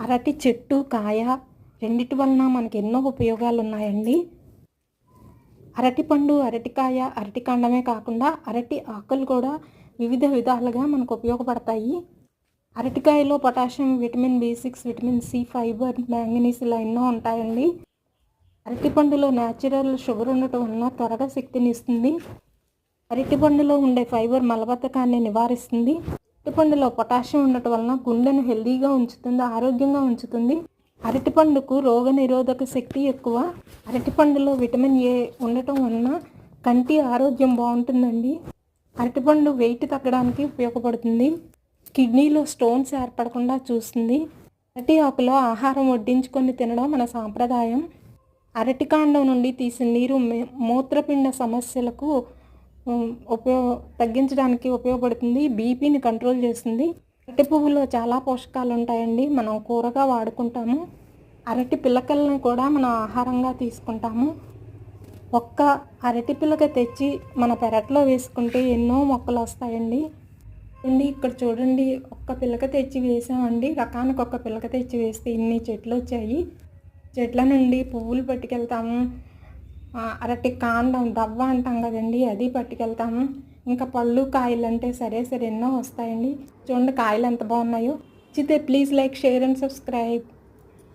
అరటి చెట్టు కాయ రెండిటి వలన మనకి ఎన్నో ఉపయోగాలు ఉన్నాయండి అరటిపండు అరటికాయ అరటికాండమే కాకుండా అరటి ఆకులు కూడా వివిధ విధాలుగా మనకు ఉపయోగపడతాయి. అరటికాయలో potassium vitamin B six vitamin C fibre manganese ఇలా ఎన్నో ఉంటాయండి. అరటిపండులో న్యాచురల్ షుగర్ ఉండటం వలన త్వరగా శక్తిని ఇస్తుంది. అరటిపండులో ఉండే ఫైబర్ మలబద్ధకాన్ని నివారిస్తుంది. అరటిపండులో పొటాషియం ఉండటం వలన గుండెను హెల్దీగా ఉంచుతుంది ఆరోగ్యంగా ఉంచుతుంది. అరటిపండుకు రోగ నిరోధక శక్తి ఎక్కువ. అరటిపండులో విటమిన్ ఏ ఉండటం వలన కంటి ఆరోగ్యం బాగుంటుందండి. అరటిపండు వెయిట్ తగ్గడానికి ఉపయోగపడుతుంది. కిడ్నీలో స్టోన్స్ ఏర్పడకుండా చూస్తుంది. అరటి ఆకులో ఆహారం వడ్డించుకొని తినడం మన సాంప్రదాయం. అరటికాండం నుండి తీసిన నీరు మే- మూత్రపిండ సమస్యలకు ఉపయోగ తగ్గించడానికి ఉపయోగపడుతుంది. బీపీని కంట్రోల్ చేస్తుంది. అరటి పువ్వులో చాలా పోషకాలు ఉంటాయండి. మనం కూరగా వాడుకుంటాము. అరటి పిల్లకల్ని కూడా మనం ఆహారంగా తీసుకుంటాము. ఒక్క అరటి పిల్లక తెచ్చి మన పెరట్లో వేసుకుంటే ఎన్నో మొక్కలు వస్తాయండి. అండి ఇక్కడ చూడండి. ఒక్క పిల్లక తెచ్చి వేసామండి. రకానికి ఒక్క పిల్లక తెచ్చి వేస్తే ఇన్ని చెట్లు వచ్చాయి. చెట్ల నుండి పువ్వులు పట్టుకెళ్తాము. అరటి కాండం దవ్వ అంటాం కదండి అది పట్టుకెళ్తాము ఇంకా పళ్ళు కాయలు అంటే సరే సరే ఎన్నో వస్తాయండి. చూడండి కాయలు ఎంత బాగున్నాయో. చితే please like share and subscribe